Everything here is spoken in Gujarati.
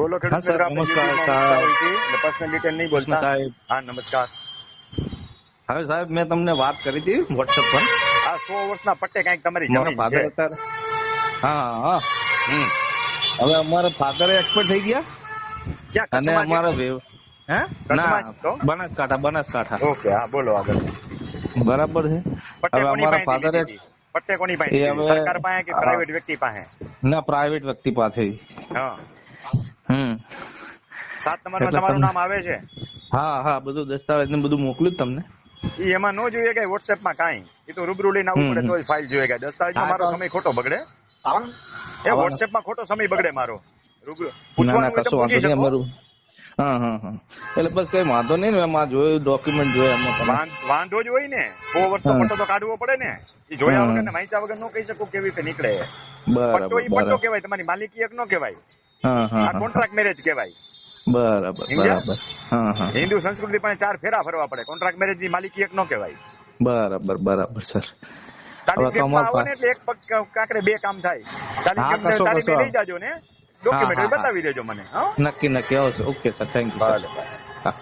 બોલો ખેડૂત હા, સર, મિત્રો, આપણે નમસ્કાર, યુટ્યુબમાં સાહેબ. મૂકતા હોય છે, એટલે પર્સનલ ડિટેલ નહીં કૃષ્ણ બોલતા સાહેબ હા નમસ્કાર હવે સાહેબ મેં તમને વાત કરી હતી વોટ્સએપ પર આ સો વર્ષના પટ્ટે કઈક તમારી મારા જમીન ફાધર છે અત્યારે હા હા હમ. હવે અમારા ફાધર એક્સપર્ટ થઈ ગયા ક્યાં અને કચ્છમાં છે? અમારા વેવ હે કચ્છમાં ના જ તો? બનાસકાંઠા બનાસકાંઠા ઓકે હા બોલો આગળ બરાબર છે પટ્ટે હવે કોની અમારા પાસે ફાધર લીધી હતી? પટ્ટે કોની પાસે એ લીધી? હવે- સરકાર પાસે કે હા. પ્રાઇવેટ વ્યક્તિ પાસે ના પ્રાઇવેટ વ્યક્તિ પાસે હા હમ સાત નંબરમાં માં તમારું નામ આવે છે? હા હા બધું દસ્તાવેજ ને બધું મોકલ્યું તમને. એમાં નો જોઈએ કે વોટ્સએપમાં કાંઈ? એ તો રૂબરૂ લઈને આવવું પડે તો ફાઇલ જોઈએ કે દસ્તાવેજમાં મારો સમય ખોટો બગડે? એ વોટ્સએપમાં ખોટો સમય બગડે મારો. રૂબરૂ. ના ના પૂછવાનું હોય તો પૂછી શકો. હા હા હા. એટલે બસ કઈ વાંધો નહીં ને એમાં જોયું ડોક્યુમેન્ટ જોયા એમાં વાંધો જ હોય ને. સો વર્ષનો. પટ્ટો તો કાઢવો પડે ને. એ જોયા વગર ને વાંચ્યા વગર નો કહી શકું કેવી રીતે નીકળે. પટ્ટો કહેવાય તમારી માલિકી એક નો કહેવાય. હા હા આ હા. કોન્ટ્રાક્ટ મેરેજ કહેવાય. બરાબર બરાબર. હિન્દુ સંસ્કૃતિ પણ ચાર ફેરા ફરવા પડે. કોન્ટ્રાક્ટ મેરેજની માલિકી એક નો કહેવાય. બરાબર બરાબર સર. એટલે એક કાંકરે બે કામ થાય. લઈ જાજો ને. ડોક્યુમેન્ટ. બતાવી દેજો મને હા. નક્કી નક્કી. આવશે ઓકે સર થેન્ક યુ હા.